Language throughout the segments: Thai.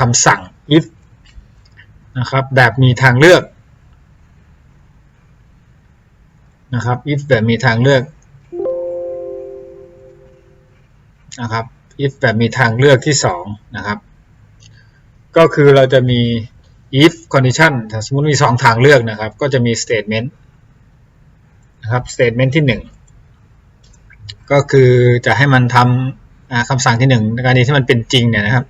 คำสั่ง if นะครับแบบมีทางเลือกนะครับ if แบบมีทางเลือกนะครับ if แบบมีทางเลือกที่สองนะครับ ก็คือเราจะมี if condition ถ้าสมมติมีสองทางเลือกนะครับ ก็จะมี statement นะครับ statement ที่หนึ่งก็คือจะให้มันทำคำสั่งที่หนึ่งในกรณีที่มันเป็นจริงเนี่ยนะครับ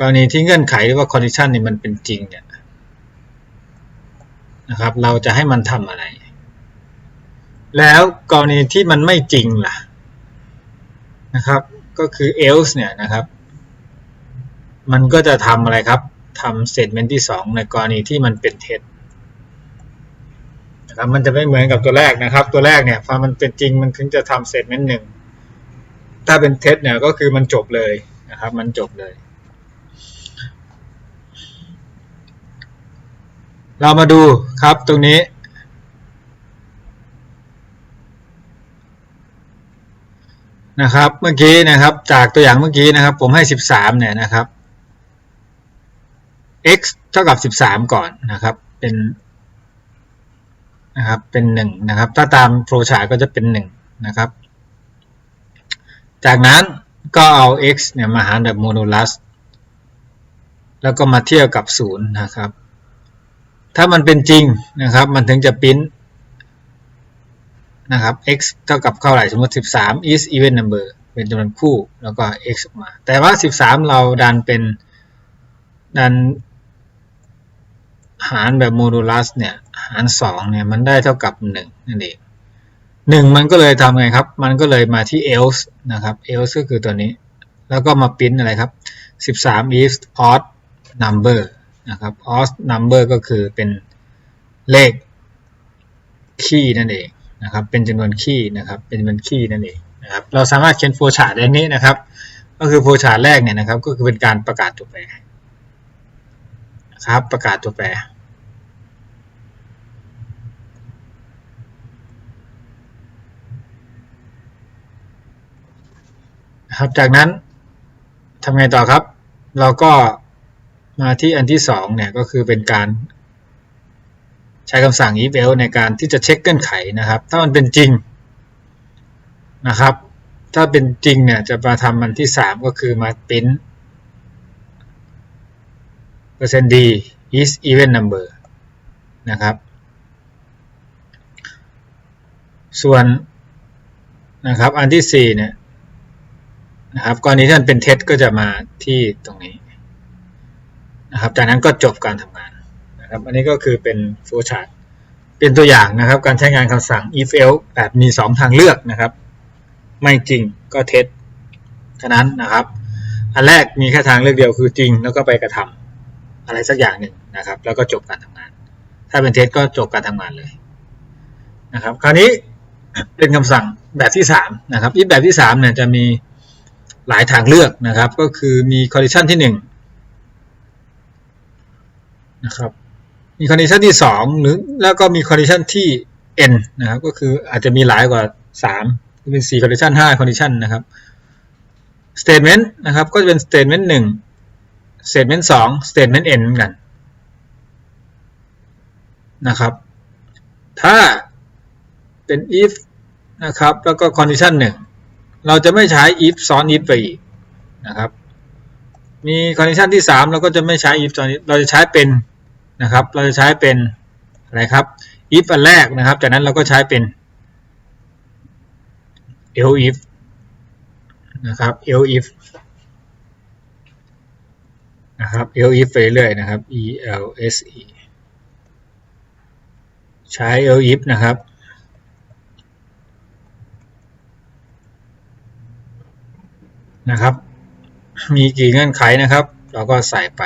กรณีที่เงื่อนไขหรือว่า condition นี่มันเป็นจริงเนี่ยนะครับ เราจะให้มันทำอะไร แล้วกรณีที่มันไม่จริงล่ะนะครับ ก็คือ else เนี่ยนะครับ มันก็จะทำอะไรครับทำ statement ที่ 2 ในกรณีที่มันเป็นเท็จนะครับมันจะไม่เหมือนกับตัวแรกนะครับ ตัวแรกเนี่ยพอมันเป็นจริงมันถึงจะทำ statement หนึ่งถ้าเป็นเท็จเนี่ยก็คือมันจบเลยนะครับ มันจบเลย เรามาดูครับตรงนี้ นะครับ เมื่อกี้นะครับ จากตัวอย่างเมื่อกี้นะครับ ผมให้ 13 เนี่ยนะครับ x เท่ากับ 13 ก่อนนะครับ เป็นนะครับเป็น 1 นะครับ ถ้าตามโฟล์ชาร์ก็จะเป็น 1 นะครับ จากนั้นก็เอา x เนี่ยมาหารแบบโมดูลัส แล้วก็มาเทียบกับ 0 นะครับ ถ้ามันเป็นจริงนะครับ มันถึงจะพิมพ์นะครับ x เท่ากับเท่าไหร่สมมติ 13 is even number เป็นจำนวนคู่แล้วก็ x ออกมา แต่ว่า 13 เราดันเป็นดันหารแบบโมดูลัสเนี่ยหาร2เนี่ยมันได้เท่ากับ 1 นั่นเอง 1 มันก็เลยทำไงครับ มันก็เลยมาที่ else นะครับ else ก็คือตัวนี้ แล้วก็มาพิมพ์อะไรครับ 13 is odd number นะครับ odd number ก็คือเป็นเลขคี่นั่นเองนะครับ เป็นจำนวนคี่นะครับ เป็นจำนวนคี่นั่นเองนะครับ เราสามารถเขียนโฟชาร์ตได้นี้นะครับ ก็คือโฟชาร์ตแรกเนี่ยนะครับ ก็คือเป็นการประกาศตัวแปรนะครับ ประกาศตัวแปรนะครับ จากนั้นทำไงต่อครับ เราก็ มาที่อันที่สองเนี่ยก็คือเป็นการ ใช้คำสั่ง if else ในการที่จะเช็คเงื่อนไขนะครับ ถ้ามันเป็นจริงนะครับ ถ้าเป็นจริงเนี่ยจะมาทำมันที่3ก็คือมาปริ้นเปอร์เซ็นต์ d is even number นะครับ ส่วนนะครับอันที่4เนี่ยนะครับกรณีที่มันเป็นเท็จก็จะมาที่ตรงนี้ นะครับ จากนั้นก็จบการทำงานนะครับ อันนี้ก็คือเป็นโฟล์ชาร์ตเป็นตัวอย่างนะครับ การใช้งานคำสั่ง if else แบบมี 2 ทางเลือกนะครับ ไม่จริงก็เท็จฉะนั้นนะครับ อันแรกมีแค่ทางเลือกเดียวคือจริง แล้วก็ไปกระทำอะไรสักอย่างหนึ่งนะครับ แล้วก็จบการทำงาน ถ้าเป็นเท็จก็จบการทำงานเลยนะครับ คราวนี้เป็นคำสั่งแบบที่3นะครับ if แบบที่3เนี่ยจะมีหลายทางเลือกนะครับ ก็คือมี condition ที่ 1 นะครับมี condition ที่ 2 หรือแล้วก็มี condition ที่ n นะครับก็คืออาจจะมีหลายกว่า 3 เป็น 4 condition 5 condition นะครับ statement นะครับก็จะเป็น statement 1 statement 2 statement n เหมือนกันนะครับถ้าเป็น if นะครับแล้วก็ condition 1 เราจะไม่ใช้ if ซ้อน if ไปอีกนะครับมี condition ที่ 3 เราก็จะไม่ใช้ if ซ้อน if เราจะใช้เป็น นะครับ เราจะใช้เป็นอะไรครับ if อันแรกนะครับ จากนั้นเราก็ใช้เป็น else if นะครับ else if นะครับ else if ไปเรื่อยนะครับ e l s e ใช้ else if นะครับนะครับ มีกี่เงื่อนไขนะครับ เราก็ใส่ไป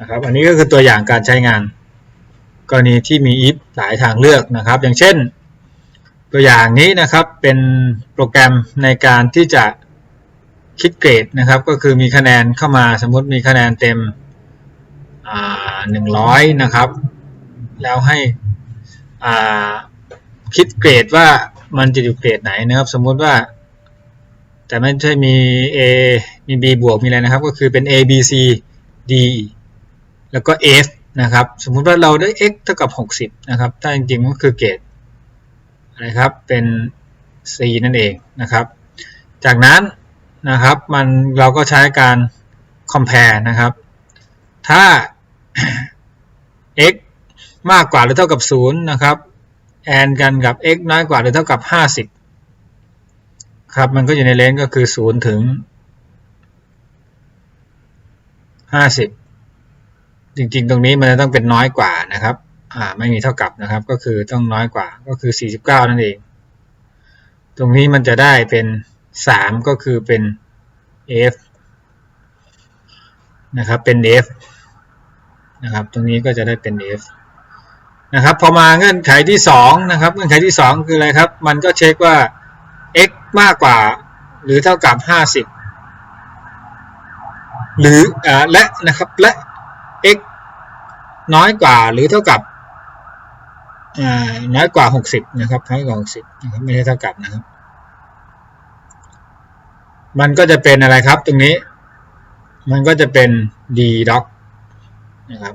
นะครับ อันนี้ก็คือตัวอย่างการใช้งาน กรณีที่มี if หลายทางเลือกนะครับ อย่างเช่น ตัวอย่างนี้นะครับเป็นโปรแกรมในการที่จะคิดเกรดนะครับ ก็คือมีคะแนนเข้ามาสมมติมีคะแนนเต็มหนึ่งร้อยนะครับ แล้วให้คิดเกรดว่ามันจะอยู่เกรดไหนนะครับ สมมุติว่า แต่ไม่ใช่มี A มี b บวกมีอะไรนะครับ ก็คือเป็น a b c d แล้วก็ f นะครับ สมมุติว่าเราได้ x เท่ากับ 60 นะครับ ถ้าจริงๆก็คือเกรดอะไรครับ เป็น c นั่นเองนะครับ จากนั้นนะครับมันเราก็ใช้การ compare นะครับ ถ้า x มากกว่าหรือเท่ากับ 0 นะครับแอนกันกับ x น้อยกว่าหรือเท่ากับ 50 ครับมันก็อยู่ในเลนก็คือ 0 ถึง 50 จริงๆ ตรงนี้มันจะต้องเป็นน้อยกว่านะครับ อ่า ไม่มีเท่ากับนะครับ ก็คือต้องน้อยกว่า ก็คือ 49 นั่นเอง ตรงนี้มันจะได้เป็น 3 ก็คือเป็น f นะครับ เป็น f นะครับ ตรงนี้ก็จะได้เป็น f นะครับ พอมาเงื่อนไขที่ 2 นะครับ เงื่อนไขที่ 2 คืออะไรครับ มันก็เช็คว่า x มากกว่าหรือเท่ากับ 50 หรือ อ่า และ นะครับ และ น้อยกว่าหรือเท่ากับน้อยกว่า 60 นะครับน้อยกว่า 60 นะครับ ไม่ใช่เท่ากับนะครับ มันก็จะเป็นอะไรครับตรงนี้ มันก็จะเป็น d doc นะครับ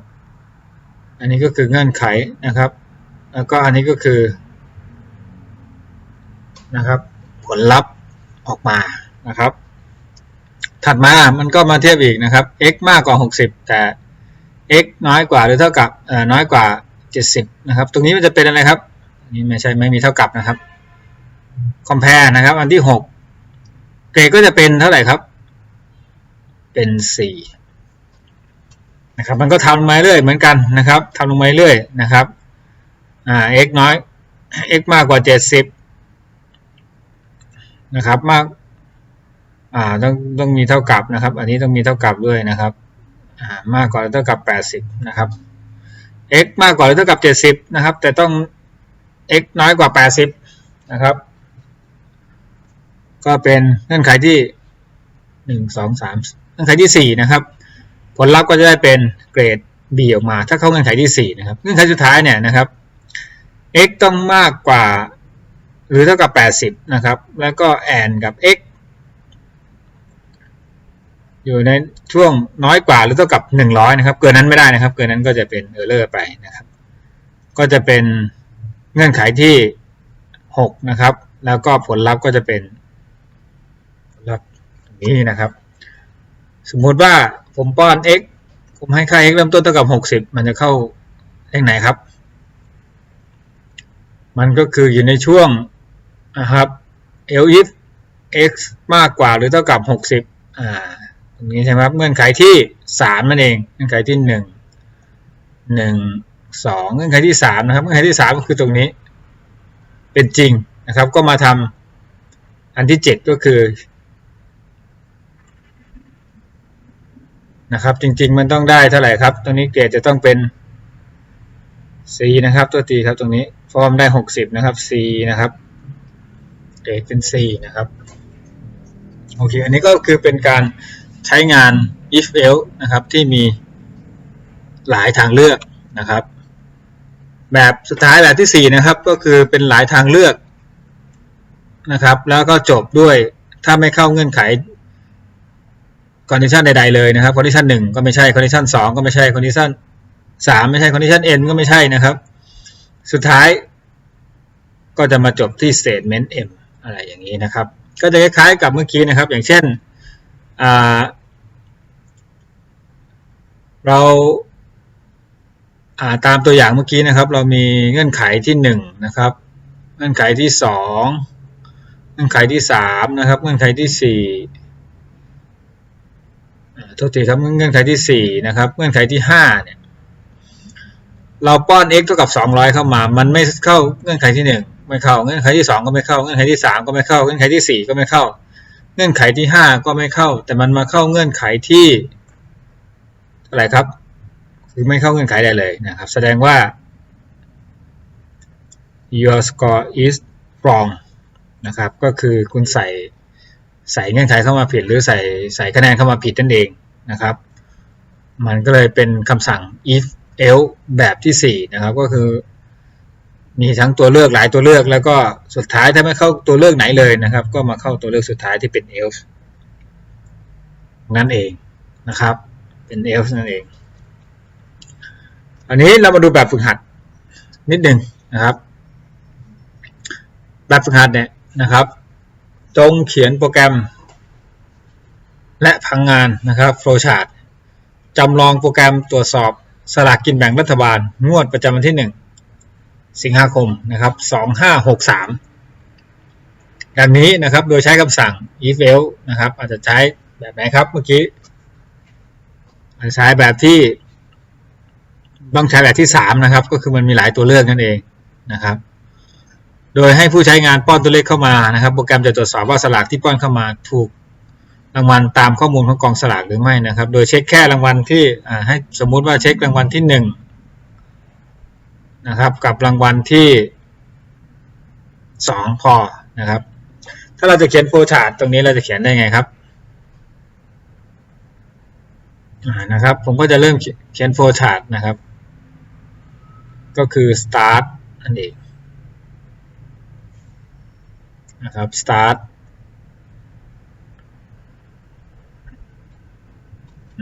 อันนี้ก็คือเงื่อนไขนะครับ แล้วก็อันนี้ก็คือ นะครับ ผลลัพธ์ออกมานะครับ ถัดมามันก็มาเทียบอีกนะครับ x มากกว่า 60 แต่ x น้อยกว่าหรือเท่ากับน้อยกว่า 70 นะครับ ตรงนี้มันจะเป็นอะไรครับ นี่ไม่ใช่ไม่มีเท่ากับนะครับ compare นะครับ อันที่ 6 เกรดก็จะเป็นเท่าไหร่ครับ เป็น 4 นะครับ มันก็ทำลงมาเรื่อยเหมือนกันนะครับทำลงมาเรื่อยนะครับ อ่า x น้อย x มากกว่า 70 นะครับ มาก อ่า ต้องต้องมีเท่ากับนะครับ อันนี้ต้องมีเท่ากับด้วยนะครับ มากกว่าหรือเท่ากับ 80 นะครับ x มากกว่าหรือเท่ากับ 70 นะครับ แต่ต้อง x น้อยกว่า 80 นะครับ ก็เป็นเงื่อนไขที่ 1 2 3 เงื่อนไขที่ 4 นะครับ ผลลัพธ์ก็จะได้เป็นเกรด B ออกมา ถ้าเข้าเงื่อนไขที่ 4 นะครับ เงื่อนไขสุดท้ายเนี่ยนะครับ x ต้องมากกว่าหรือเท่ากับ 80 นะครับ แล้วก็ and กับ x อยู่ในช่วงน้อยกว่าหรือเท่ากับ100นะครับ เกินนั้นไม่ได้นะครับ เกินนั้นก็จะเป็นเออร์เลอร์ไปนะครับ ก็จะเป็นเงื่อนไขที่6นะครับ แล้วก็ผลลัพธ์ก็จะเป็นผลลัพธ์นี้นะครับ สมมุติว่าผมป้อน x ผมให้ค่า x เริ่มต้นเท่ากับ60มันจะเข้าเลขไหนครับ มันก็คืออยู่ในช่วงนะครับ l if x มากกว่าหรือเท่ากับ60อ่า รงนี้ใช่ไหมครับเงื่อนไขที่3นั่นเองเงื่อนไขที่1 1 2เงื่อนไขที่3นะครับเงื่อนไขที่3ก็คือตรงนี้ เป็นจริงนะครับ ก็มาทำอันที่7ก็คือนะครับ จริง ๆ มันต้องได้เท่าไหร่ครับ ตรงนี้เกรดจะต้องเป็น C นะครับ ตัวตีครับตรงนี้ฟอร์มได้ 60 นะครับ C นะครับเกรดเป็น C นะครับ โอเค อันนี้ก็คือเป็นการ ใช้งาน if else นะครับที่มีหลายทางเลือกนะครับ แบบสุดท้ายแบบที่ 4 นะครับ ก็คือเป็นหลายทางเลือกนะครับ แล้วก็จบด้วยถ้าไม่เข้าเงื่อนไข condition ใดๆเลยนะครับ condition 1 ก็ไม่ใช่ condition 2 ก็ไม่ใช่ condition 3 ไม่ใช่ condition n ก็ไม่ใช่นะครับ สุดท้าย ก็จะมาจบที่ statement m อะไรอย่างนี้นะครับ ก็จะคล้ายๆกับเมื่อกี้นะครับ อย่างเช่น เราตามตัวอย่างเมื่อกี้นะครับ เรามีเงื่อนไขที่1นะครับ เงื่อนไขที่ 2 เงื่อนไขที่3นะครับ เงื่อนไขที่4โทษทีครับเงื่อนไขที่4นะครับ เงื่อนไขที่5เนี่ย เราป้อน x เท่ากับ 200 เข้ามา มันไม่เข้าเงื่อนไขที่ 1 ไม่เข้า เงื่อนไขที่ 2 ก็ไม่เข้า เงื่อนไขที่ 3 ก็ไม่เข้า เงื่อนไขที่ 4 ก็ไม่เข้า เงื่อนไขที่ 5 ก็ไม่เข้า แต่มันมาเข้าเงื่อนไขที่อะไรครับ คือไม่เข้าเงื่อนไขใดเลยนะครับ แสดงว่า your score is wrong นะครับ ก็คือคุณใส่ใส่เงื่อนไขเข้ามาผิด หรือใส่ใส่คะแนนเข้ามาผิดนั่นเองนะครับ มันก็เลยเป็นคำสั่ง if else แบบที่ 4 นะครับ ก็คือ มีทั้งตัวเลือกหลายตัวเลือกแล้วก็สุดท้ายถ้าไม่เข้าตัวเลือกไหนเลยนะครับ ก็มาเข้าตัวเลือกสุดท้ายที่เป็น else นั่นเองนะครับ เป็น else นั่นเอง อันนี้เรามาดูแบบฝึกหัดนิดหนึ่งนะครับ แบบฝึกหัดเนี่ยนะครับ จงเขียนโปรแกรม และพังงานนะครับ flowchart จำลองโปรแกรมตรวจสอบสลากกินแบ่งรัฐบาล งวดประจำวันที่ 1 สิงหาคมนะครับ2563 ดังนี้นะครับโดยใช้คำสั่ง if else นะครับ อาจจะใช้แบบไหนครับเมื่อกี้อาจจะใช้แบบที่ต้องใช้แบบที่ 3 นะครับ ก็คือมันมีหลายตัวเลือกนั่นเองนะครับ โดยให้ผู้ใช้งานป้อนตัวเลขเข้ามานะครับ โปรแกรมจะตรวจสอบว่าสลากที่ป้อนเข้ามาถูกรางวัลตามข้อมูลของกองสลากหรือไม่นะครับ โดยเช็คแค่รางวัลที่ให้สมมุติว่าเช็ครางวัลที่ห นะครับกับรางวัลที่สองพอนะครับ ถ้าเราจะเขียนโฟล์ชาร์ตตรงนี้เราจะเขียนได้ไงครับนะครับ ผมก็จะเริ่มเขียนโฟล์ชาร์ตนะครับ ก็คือ start นั่นเองนะครับ start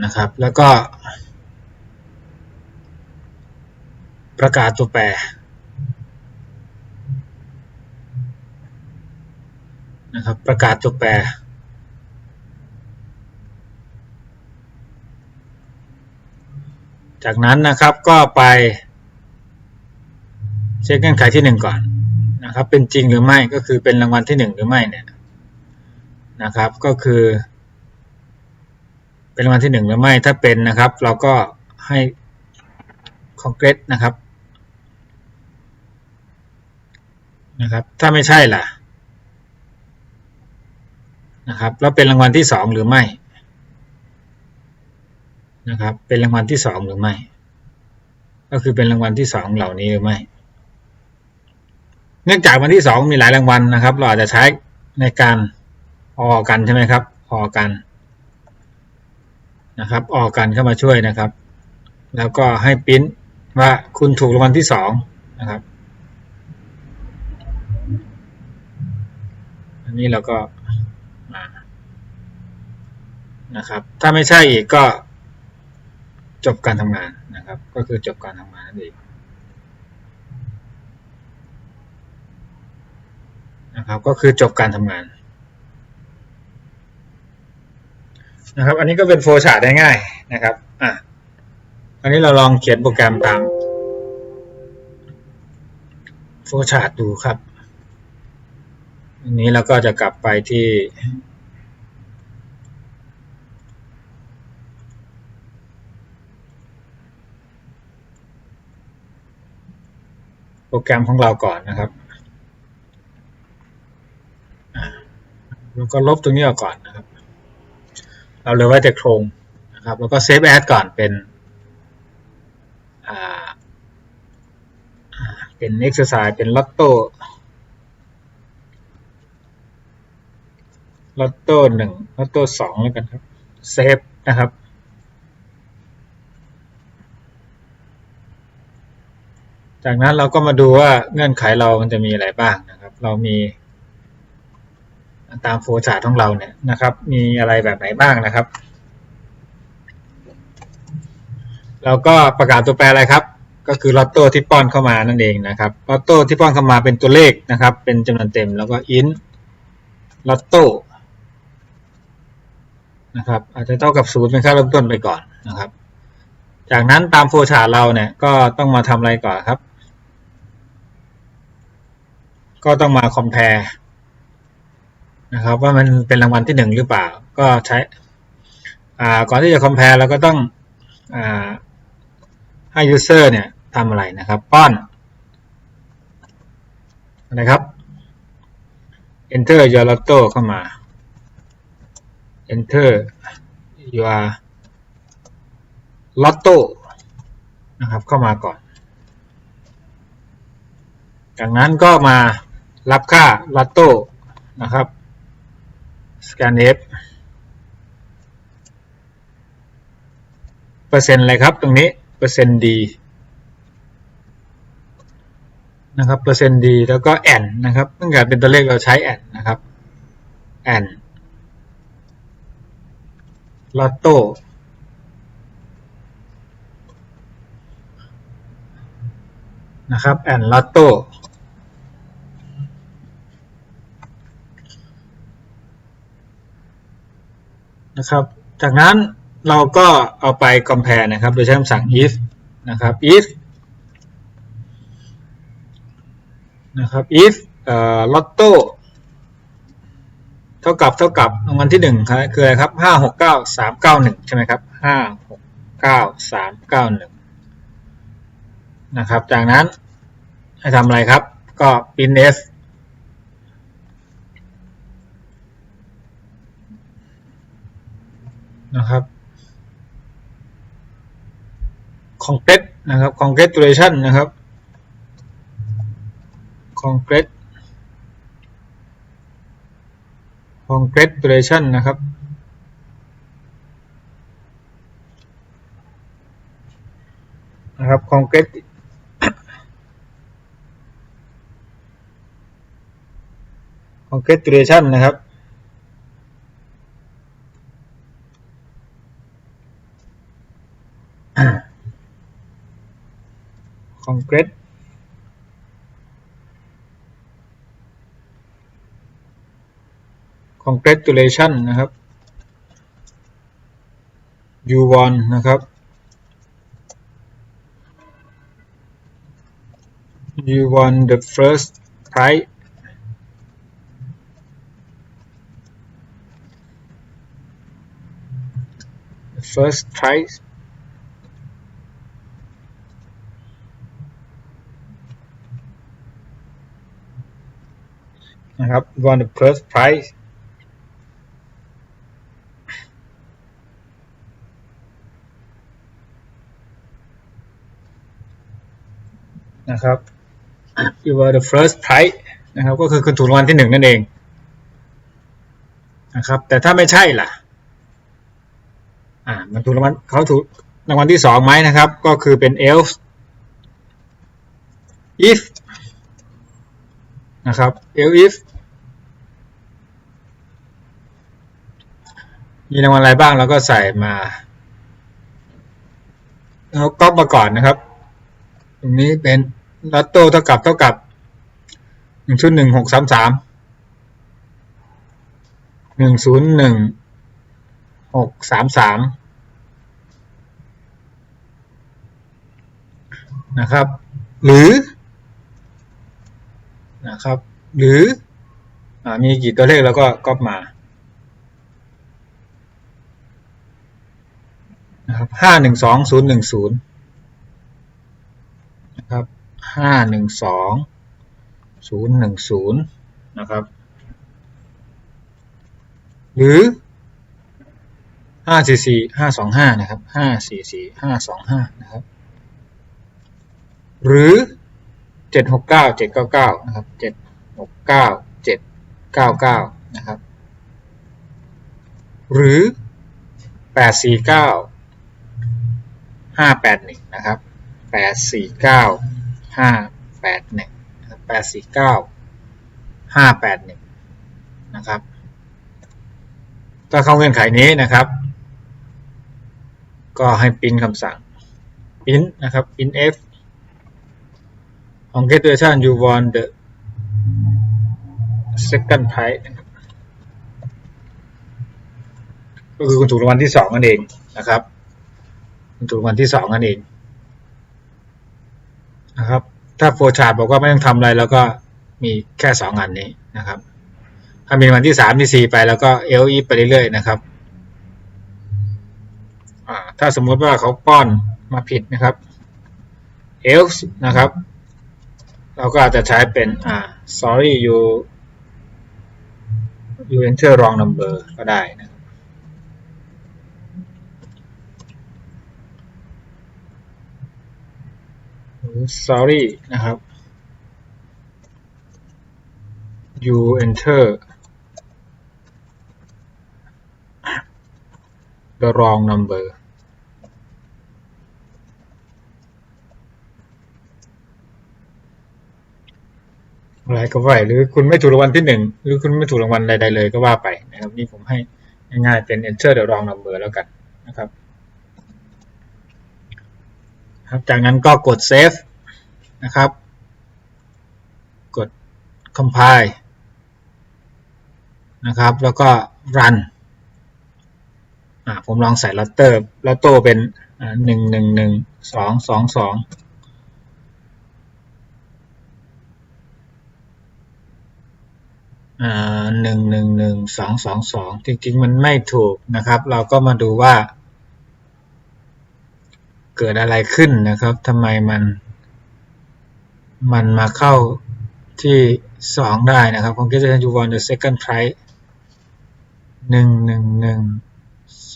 นะครับ แล้วก็ ประกาศตัวแปรนะครับประกาศตัวแปรจากนั้นนะครับก็ไป เช็คเงื่อนไขที่หนึ่งก่อนนะครับ เป็นจริงหรือไม่ก็คือเป็นรางวัลที่หนึ่งหรือไม่เนี่ยนะครับก็คือ เป็นรางวัลที่หนึ่งหรือไม่ถ้าเป็นนะครับ เราก็ให้คอนเกรสนะครับ นะครับ ถ้าไม่ใช่ล่ะนะครับแล้วเป็นรางวัลที่สองหรือไม่นะครับ เป็นรางวัลที่สองหรือไม่ ก็คือเป็นรางวัลที่สองเหล่านี้หรือไม่ เนื่องจากวันที่สองมีหลายรางวัลนะครับ เราอาจจะใช้ในการออกันใช่ไหมครับออกันนะครับออกกันเข้ามาช่วยนะครับ แล้วก็ให้พิมพ์ว่าคุณถูกรางวัลที่สองนะครับ อันนี้เราก็นะครับ ถ้าไม่ใช่อีกก็จบการทำงานนะครับ ก็คือจบการทำงานนั่นเองนะครับ ก็คือจบการทำงานนะครับ อันนี้ก็เป็นโฟล์ชาร์ตได้ง่ายนะครับ อะอันนี้เราลองเขียนโปรแกรมตามโฟล์ชาร์ตดูครับ อันนี้เราก็จะกลับไปที่ โปรแกรมของเราก่อนนะครับแล้วก็ลบตรงนี้ออกก่อนนะครับ เราเลยไว้แต่โครงนะครับ แล้วก็เซฟแอดก่อนเป็นเป็น exercise เป็นลอตโต้ ลอตโต้หนึ่งลอตโต้สองแล้วกันครับเซฟนะครับจากนั้นเราก็มาดูว่าเงื่อนไขเรามันจะมีอะไรบ้างนะครับ เรามีตามโฟล์ชาร์ตของเราเนี่ยนะครับ มีอะไรแบบไหนบ้างนะครับ เราก็ประกาศตัวแปรอะไรครับ ก็คือลอตโต้ที่ป้อนเข้ามานั่นเองนะครับลอตโต้ที่ป้อนเข้ามาเป็นตัวเลขนะครับ เป็นจำนวนเต็มแล้วก็อินลอตโต้ นะครับอาจจะเท่ากับศูนย์เป็นค่าเริ่มต้นไปก่อนนะครับ จากนั้นตามโฟล์ชาร์ตเราเนี่ยก็ต้องมาทำอะไรก่อนครับ ก็ต้องมา compare นะครับว่ามันเป็นรางวัลที่หนึ่งหรือเปล่า ก็ใช้ก่อนที่จะ compare เราก็ต้องอให้ user เนี่ยทำอะไรนะครับ ป้อนนะครับ enter your lotto เข้ามา enter your lotto นะครับเข้ามาก่อน จากนั้นก็มารับค่า lotto นะครับ scan f เปอร์เซ็นต์อะไรครับตรงนี้ เปอร์เซ็นต์ดีนะครับเปอร์เซ็นต์ดีแล้วก็แอนนะครับเนื่องจากเป็นตัวเลขเราใช้แอนนะครับแอน ลอตโต้นะครับแอนลอตโต้นะครับ จากนั้นเราก็เอาไป compare นะครับ โดยใช้คำสั่ง if นะครับ if นะครับ if ลอตโต้ เท่ากับเท่ากับรางวัลที่หนึ่งครับคืออะไรครับห้าหกเก้าสามเก้าหนึ่งใช่ไหมครับห้าหกเก้าสามเก้าหนึ่งนะครับ จากนั้นให้ทำอะไรครับ ก็ print f นะครับ concrete นะครับ congratulation นะครับ concrete congratulation นะครับ นะครับ congrat congratulation นะครับ congrat congratulation นะครับ you won นะครับ you won the first prize the first prize นะครับ you won the first prize นะครับ you were the first prize นะครับก็คือคุณถูกรางวัลที่หนึ่งนั่นเองนะครับแต่ถ้าไม่ใช่ล่ะอ่ามันถูกรางวัลเขาถูกรางวัลที่สองไหมนะครับ ก็คือเป็น else if นะครับ else if มีรางวัลอะไรบ้างเราก็ใส่มาเราก๊อปมาก่อนนะครับ ตรงนี้เป็น ลอตโต้เท่ากับเท่ากับหนึ่งชุดหนึ่งหกสามสามหนึ่งศูนย์หนึ่งหกสามสามนะครับ หรือนะครับ หรืออมีกี่ตัวเลขเราก็ก๊อปมานะครับห้าหนึ่งสองศูนย์หนึ่งศูนย์ ห้าหนึ่งสองศูนย์หนึ่งศูนย์นะครับ หรือห้าสี่สี่ห้าสองห้านะครับห้าสี่สี่ห้าสองห้านะครับ หรือเจ็ดหกเก้าเจ็ดเก้าเก้านะครับเจ็ดหกเก้าเจ็ดเก้าเก้านะครับ หรือแปดสี่เก้าห้าแปดหนึ่งนะครับแปดสี่เก้า ห้าแปดหนึ่งแปดสี่เก้าห้าแปดหนึ่งนะครับถ้าเข้าเงื่อนไขนี้นะครับ ก็ให้ปิ้นคำสั่งปริ้นนะครับปริ้น f congratulation you won the second prize ก็คือคุณถูกรางวัลที่สองนั่นเองนะครับ คุณถูกรางวัลที่สองนั่นเอง นะครับ ถ้าโฟชาร์บอกว่าไม่ต้องทำอะไรแล้วก็มีแค่สองอันนี้นะครับ ถ้ามีวันที่สามที่สี่ไปแล้วก็เอลีไปเรื่อยๆนะครับถ้าสมมติว่าเขาป้อนมาผิดนะครับ else นะครับ เราก็อาจจะใช้เป็นอ่า sorry you you enter wrong number ก็ได้นะ sorry นะครับ you enter the wrong number อะไรก็ว่าหรือคุณไม่ถูกรางวัลที่หนึ่งหรือคุณไม่ถูกรางวัลใดๆเลยก็ว่าไปนะครับ นี่ผมให้ง่ายๆเป็น enter the wrong number แล้วกันนะครับ ครับจากนั้นก็กด save นะครับ กด compile นะครับ แล้วก็ run ผมลองใส่ลัตเตอร์ลัตโต้เป็นหนึ่งหนึ่งหนึ่งสองสองสองหนึ่งหนึ่งหนึ่งสองสองสองจริงๆมันไม่ถูกนะครับ เราก็มาดูว่า เกิดอะไรขึ้นนะครับทำไมมัน มันมาเข้าที่สองได้นะครับ Congratulations you won the second prize หนึ่งหนึ่งหนึ่ง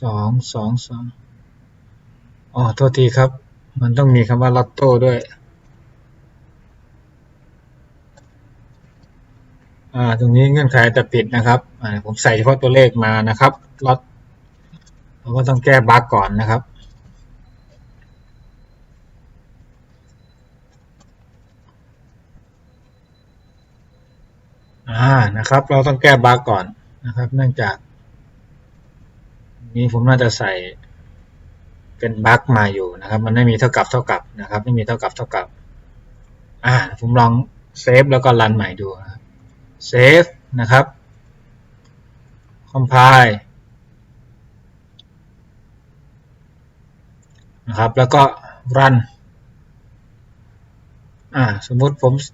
สองสองสองอ๋อโทษทีครับ มันต้องมีคำว่าลอตโต้ด้วยอ่าตรงนี้เงื่อนไขแต่ผิดนะครับอ่าผมใส่เฉพาะตัวเลขมานะครับลอตเราก็ต้องแก้บั๊กก่อนนะครับ อ่านะครับ เราต้องแก้บั๊กก่อนนะครับ เนื่องจากนี้ผมน่าจะใส่เป็นบั๊กมาอยู่นะครับ มันไม่มีเท่ากับเท่ากับนะครับ ไม่มีเท่ากับเท่ากับ อ่า ผมลองเซฟแล้วก็รันใหม่ดูเซฟนะครับ compile นะครับ แล้วก็ run อ่า สมมุติผม อ่า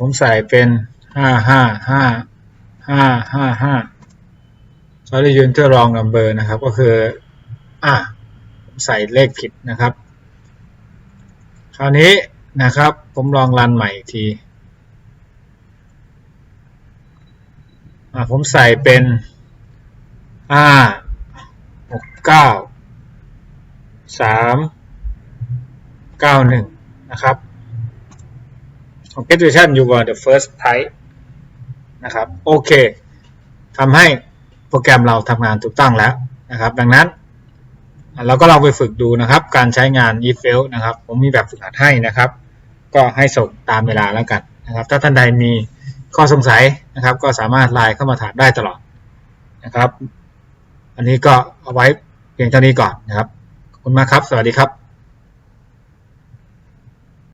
ผมใส่เป็นห้าห้าห้าห้าห้าห้า sorry you enter wrong number นะครับก็คืออ่าผมใส่เลขผิดนะครับ คราวนี้นะครับผมลองรันใหม่อีกทีอ่าผมใส่เป็นห้าหกเก้าสามเก้าหนึ่งนะครับ Congratulations you were the first type นะครับโอเคทำให้โปรแกรมเราทำงานถูกต้องแล้วนะครับ ดังนั้นเราก็ลองไปฝึกดูนะครับ การใช้งาน if else นะครับ ผมมีแบบฝึกหัดให้นะครับ ก็ให้ส่งตามเวลาแล้วกันนะครับ ถ้าท่านใดมีข้อสงสัยนะครับ ก็สามารถไลน์เข้ามาถามได้ตลอดนะครับ อันนี้ก็เอาไว้เพียงเท่านี้ก่อนนะครับ ขอบคุณมากครับ สวัสดีครับ